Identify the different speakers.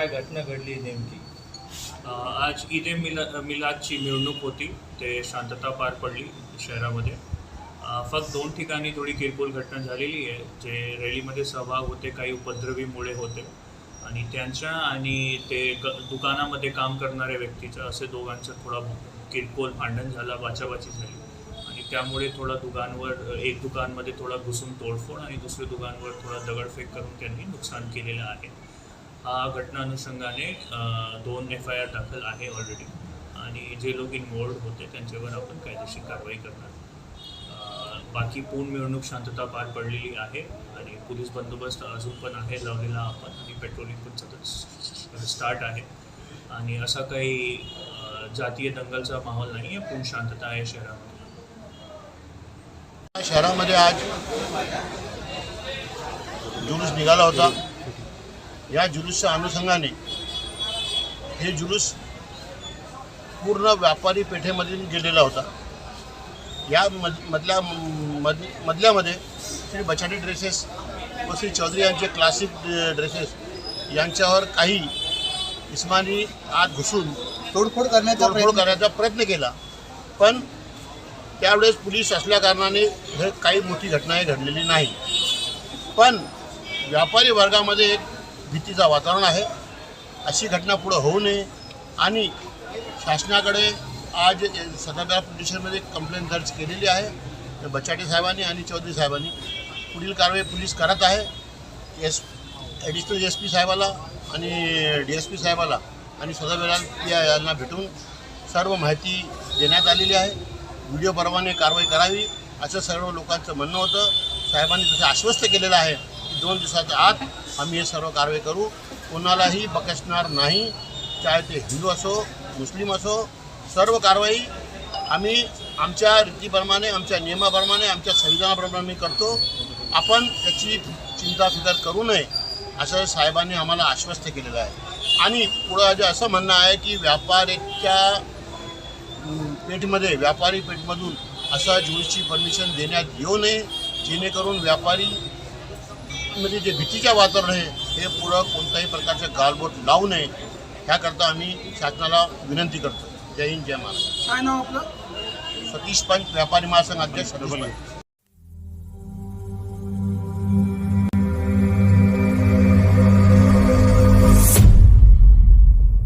Speaker 1: काय घटना घडली नेहमी ईद ए मिला मिलादची मिरवणूक होती. ते शांतता पार पडली शहरामध्ये. फक्त दोन ठिकाणी थोडी किरकोळ घटना झालेली आहे. जे रॅलीमध्ये सहभाग होते काही उपद्रवीमुळे होते. आणि त्यांच्या आणि ते ग दुकानामध्ये काम करणाऱ्या व्यक्तीचं असे दोघांचं थोडा किरकोळ भांडण झाला बाचाबाची झाली. आणि त्यामुळे थोडा दुकानवर एक दुकानमध्ये थोडा घुसून तोडफोड आणि दुसऱ्या दुकानवर थोडा दगडफेक करून त्यांनी नुकसान केलेलं आहे. हा घटना अनुषंगाने दोन एफ आय आर दाखल आहे ऑलरेडी आणि जे लोक इन्वॉल्ड होते त्यांच्यावर आपण कायदेशीर कारवाई करणार. बाकी पूर्ण मिरवणूक शांतता पार पडलेली आहे आणि पोलीस बंदोबस्त अजून पण आहे लावलेला आपण आणि पेट्रोलिंग पण सतत स्टार्ट आहे. आणि असा काही जातीय दंगलचा माहोल नाही आहे पूर्ण शांतता आहे शहरामध्ये.
Speaker 2: शहरामध्ये आज जुलूस निघाला होता. या जुलूसच्या अनुषंगाने हे जुलूस पूर्ण व्यापारी पेठेमधून गेलेला होता. या मध मधल्या मध मधल्यामध्ये श्री बछाडी ड्रेसेस व श्री चौधरी यांचे क्लासिक ड्रेसेस यांच्यावर काही इस्मानी आत घुसून
Speaker 3: तोडफोड करण्याचा
Speaker 2: तोडफोड करण्याचा प्रयत्न केला. पण त्यावेळेस पोलीस असल्याकारणाने हे काही मोठी घटनाही घडलेली नाही. पण व्यापारी वर्गामध्ये एक भीतीचा वातावरण आहे. अशी घटना पुढं होऊ नये. आणि शासनाकडे आज सदरगाव पोलिसांमध्ये कंप्लेंट दर्ज केलेली आहे. बचाटे साहेबांनी आणि चौधरी साहेबांनी पुढील कारवाई पोलीस करत आहे. एस ॲडिशनल एस पी साहेबाला आणि डी एस पी साहेबाला आणि सदाविलाल यांना भेटून सर्व माहिती देण्यात आलेली आहे. व्हिडिओप्रमाणे कारवाई करावी असं सर्व लोकांचं म्हणणं होतं. साहेबांनी तसं आश्वस्त केलेलं आहे की दोन दिवसाच्या आत आम्ही हे सर्व कारवाई करू. कोणालाही बकसणार नाही. चाहे ते हिंदू असो मुस्लिम असो सर्व कारवाई आम्ही आमच्या रीतीप्रमाणे आमच्या नियमाप्रमाणे आमच्या संविधानाप्रमाणे करतो. आपण त्याची चिंता फिकर करू नये असं साहेबांनी आम्हाला आश्वस्त केलेलं आहे. आणि पुढं जे असं म्हणणं आहे की व्यापाऱ्याच्या पेठमध्ये व्यापारी पेठमधून असा ज्यूसची परमिशन देण्यात येऊ नये जेणेकरून व्यापारी मध्ये जे भीतीच्या वातावरण आहे हे पुढं कोणत्याही प्रकारचं गालबोट लावू नये. ह्याकरता आम्ही शासनाला विनंती करतो. जय हिंद जय महाराष्ट्र.
Speaker 3: काय नाव आपलं?
Speaker 2: सतीश पंच व्यापारी महासंघ अध्यक्ष